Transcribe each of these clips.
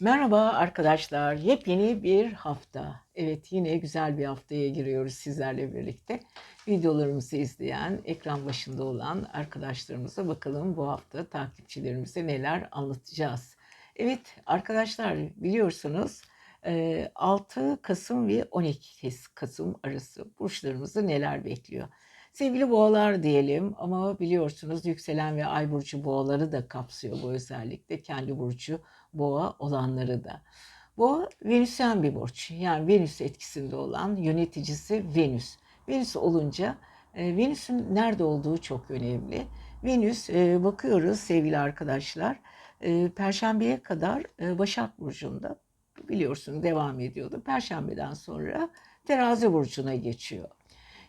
Merhaba arkadaşlar. Yepyeni bir hafta. Evet yine güzel bir haftaya giriyoruz sizlerle birlikte. Videolarımızı izleyen, ekran başında olan arkadaşlarımıza bakalım bu hafta takipçilerimize neler anlatacağız. Evet arkadaşlar biliyorsunuz e, 6 Kasım ve 12 Kasım arası burçlarımızı neler bekliyor? Sevgili boğalar diyelim ama biliyorsunuz yükselen ve ay burcu boğaları da kapsıyor bu özellikle. Kendi burcu boğa olanları da. Boğa Venüsyen bir burç. Yani Venüs etkisinde olan yöneticisi Venüs. Venüs olunca e, Venüs'ün nerede olduğu çok önemli. Venüs e, bakıyoruz sevgili arkadaşlar. E, Perşembeye kadar Başak Burcu'nda biliyorsun devam ediyordu. Perşembeden sonra Terazi Burcu'na geçiyor.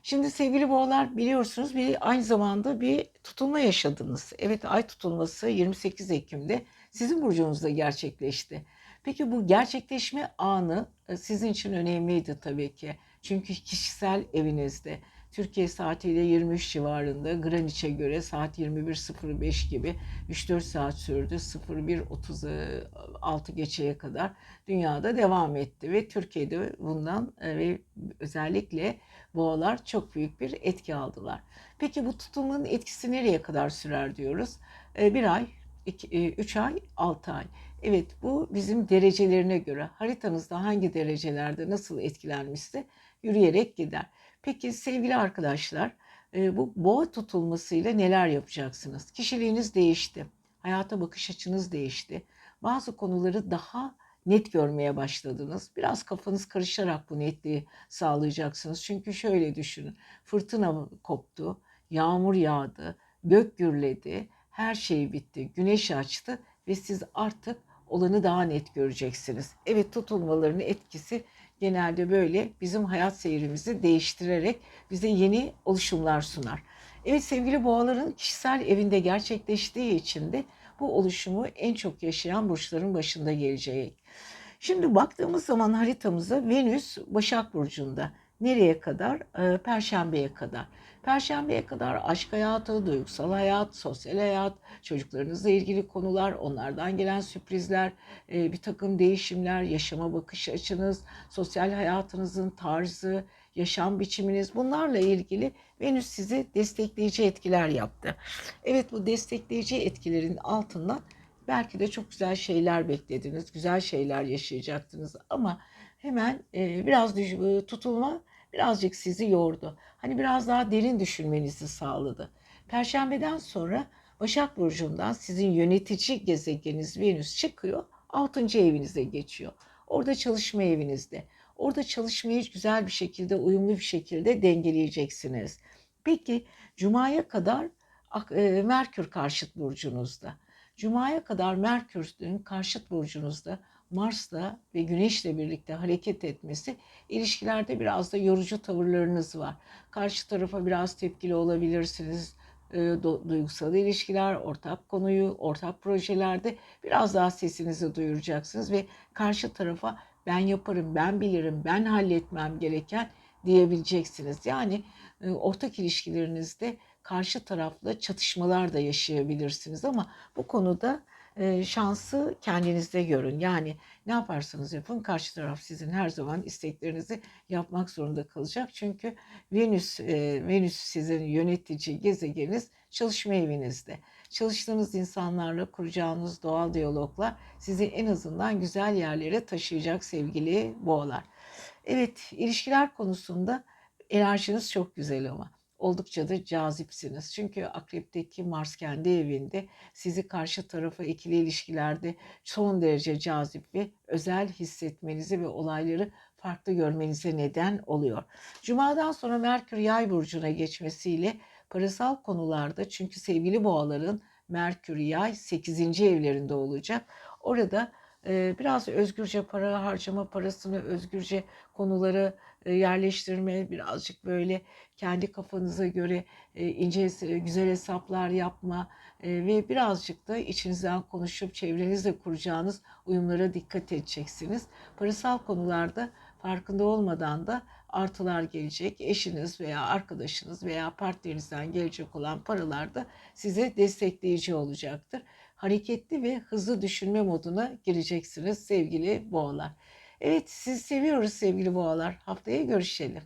Şimdi sevgili boğalar biliyorsunuz bir aynı zamanda bir tutulma yaşadınız. Evet ay tutulması 28 Ekim'de sizin burcunuzda gerçekleşti. Peki bu gerçekleşme anı e, sizin için önemliydi tabii ki. Çünkü kişisel evinizde Türkiye saatiyle 23 civarında Greenwich'e göre saat 21.05 gibi 3-4 saat sürdü. 01.36 geçeye kadar dünyada devam etti ve Türkiye'de bundan e, ve özellikle boğalar çok büyük bir etki aldılar. Peki bu tutulmanın etkisi nereye kadar sürer diyoruz? E, bir ay, 3 e, ay, 6 ay. Evet bu bizim derecelerine göre haritanızda hangi derecelerde nasıl etkilenmişse yürüyerek gider. Peki sevgili arkadaşlar e, bu boğa tutulmasıyla neler yapacaksınız? Kişiliğiniz değişti. Hayata bakış açınız değişti. Bazı konuları daha net görmeye başladınız. Biraz kafanız karışarak bu netliği sağlayacaksınız. Çünkü şöyle düşünün. Fırtına koptu, yağmur yağdı, gök gürledi, her şey bitti, güneş açtı ve siz artık olanı daha net göreceksiniz. Evet tutulmaların etkisi genelde böyle bizim hayat seyrimizi değiştirerek bize yeni oluşumlar sunar. Evet sevgili boğaların kişisel evinde gerçekleştiği için de bu oluşumu en çok yaşayan burçların başında gelecek. Şimdi baktığımız zaman haritamıza Venüs Başak Burcu'nda. Nereye kadar? Ee, Perşembeye kadar. Perşembeye kadar aşk hayatı, duygusal hayat, sosyal hayat, çocuklarınızla ilgili konular, onlardan gelen sürprizler, e, bir takım değişimler, yaşama bakış açınız, sosyal hayatınızın tarzı, yaşam biçiminiz bunlarla ilgili Venüs sizi destekleyici etkiler yaptı. Evet bu destekleyici etkilerin altından belki de çok güzel şeyler beklediniz, güzel şeyler yaşayacaktınız ama hemen e, biraz tutulma birazcık sizi yordu. Hani biraz daha derin düşünmenizi sağladı. Perşembeden sonra Başak Burcu'ndan sizin yönetici gezegeniniz Venüs çıkıyor. 6. evinize geçiyor. Orada çalışma evinizde. Orada çalışmayı güzel bir şekilde, uyumlu bir şekilde dengeleyeceksiniz. Peki Cuma'ya kadar Merkür karşıt burcunuzda. Cuma'ya kadar Merkür'ün karşıt burcunuzda Mars'la ve Güneş'le birlikte hareket etmesi ilişkilerde biraz da yorucu tavırlarınız var. Karşı tarafa biraz tepkili olabilirsiniz. E, duygusal ilişkiler, ortak konuyu, ortak projelerde biraz daha sesinizi duyuracaksınız ve karşı tarafa ben yaparım, ben bilirim, ben halletmem gereken diyebileceksiniz. Yani e, ortak ilişkilerinizde karşı tarafla çatışmalar da yaşayabilirsiniz ama bu konuda şansı kendinizde görün. Yani ne yaparsanız yapın karşı taraf sizin her zaman isteklerinizi yapmak zorunda kalacak. Çünkü Venüs Venüs sizin yönetici gezegeniniz çalışma evinizde. Çalıştığınız insanlarla kuracağınız doğal diyaloglar sizi en azından güzel yerlere taşıyacak sevgili boğalar. Evet, ilişkiler konusunda enerjiniz çok güzel ama oldukça da cazipsiniz. Çünkü akrepteki Mars kendi evinde sizi karşı tarafa ikili ilişkilerde son derece cazip ve özel hissetmenizi ve olayları farklı görmenize neden oluyor. Cuma'dan sonra Merkür Yay burcuna geçmesiyle parasal konularda çünkü sevgili boğaların Merkür Yay 8. evlerinde olacak. Orada biraz özgürce para harcama parasını özgürce konuları yerleştirme birazcık böyle kendi kafanıza göre ince güzel hesaplar yapma ve birazcık da içinizden konuşup çevrenizle kuracağınız uyumlara dikkat edeceksiniz. Parasal konularda farkında olmadan da artılar gelecek. Eşiniz veya arkadaşınız veya partnerinizden gelecek olan paralar da size destekleyici olacaktır. hareketli ve hızlı düşünme moduna gireceksiniz sevgili boğalar. Evet sizi seviyoruz sevgili boğalar. Haftaya görüşelim.